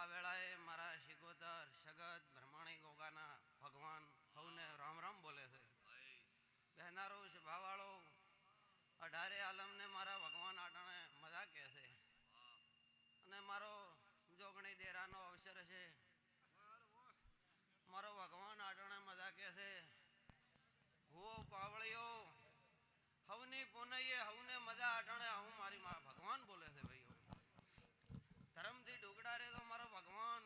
આ વેળા અઢારે આલમને મારા ભગવાન આટાણે મજા કહે છે. અને મારો જોગણી દેરાનો અવસર છે. મારો ભગવાન આટાણે મજા કહે છે હો પાવળિયો હવની પુનઈએ હવને મજા આટાણે હું મારી મા ભગવાન બોલે છે ભાઈઓ ધર્મથી ઢોકડા રે તો મારો ભગવાન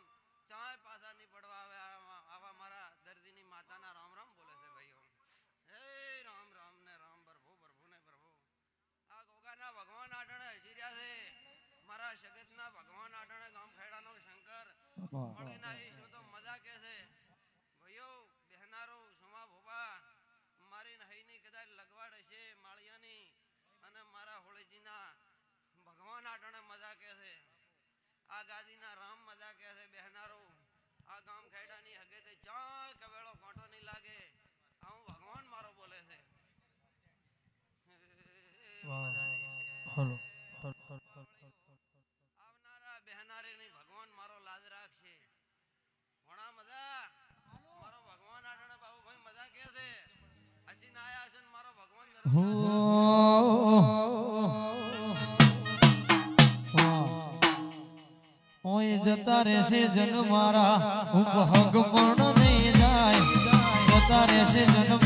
ચાય પાછા નહીં પડવા આવે આવા આવા મારા દર્દીની માતાના રામ રામ બોલે છે ભાઈઓ હે રામ રામ ને રામ પ્રભુ પ્રભુ ને પ્રભુ આ ગોગાના ભગવાન આટણે હસી રહ્યા છે મારા જગતના ભગવાન આટણે ગામ ખેડાનો શંકર. મળીના એ શું તો મજા કે છે. ભયો બહેનારો સુમા ભોપા મારી નહીની કદાચ લગવાડ હશે માળિયાની અને મારા હોળીજીના. ભગવાન આટણે મજા કે છે. આ ગાદીના રામ મજા કે છે બહેનારો. આ ગામ ખેડાની હગે તે ચાય કવેળો કોટો નહીં લાગે. આ હું ભગવાન મારો બોલે છે. Hello hello, hello, hello, hello. આવનારા બહેનારીની ભગવાન મારો લાજ રાખશે ઘણા મજા મારો ભગવાન આટણે બાબુભાઈ મજા કે છે હસીને આયા છે ને મારો ભગવાન હો ઓય જતા રહેશે જન મારા હું ભગ પણ નહીં જાય જતા રહેશે જન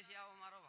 સંદેણીએ આવો મારો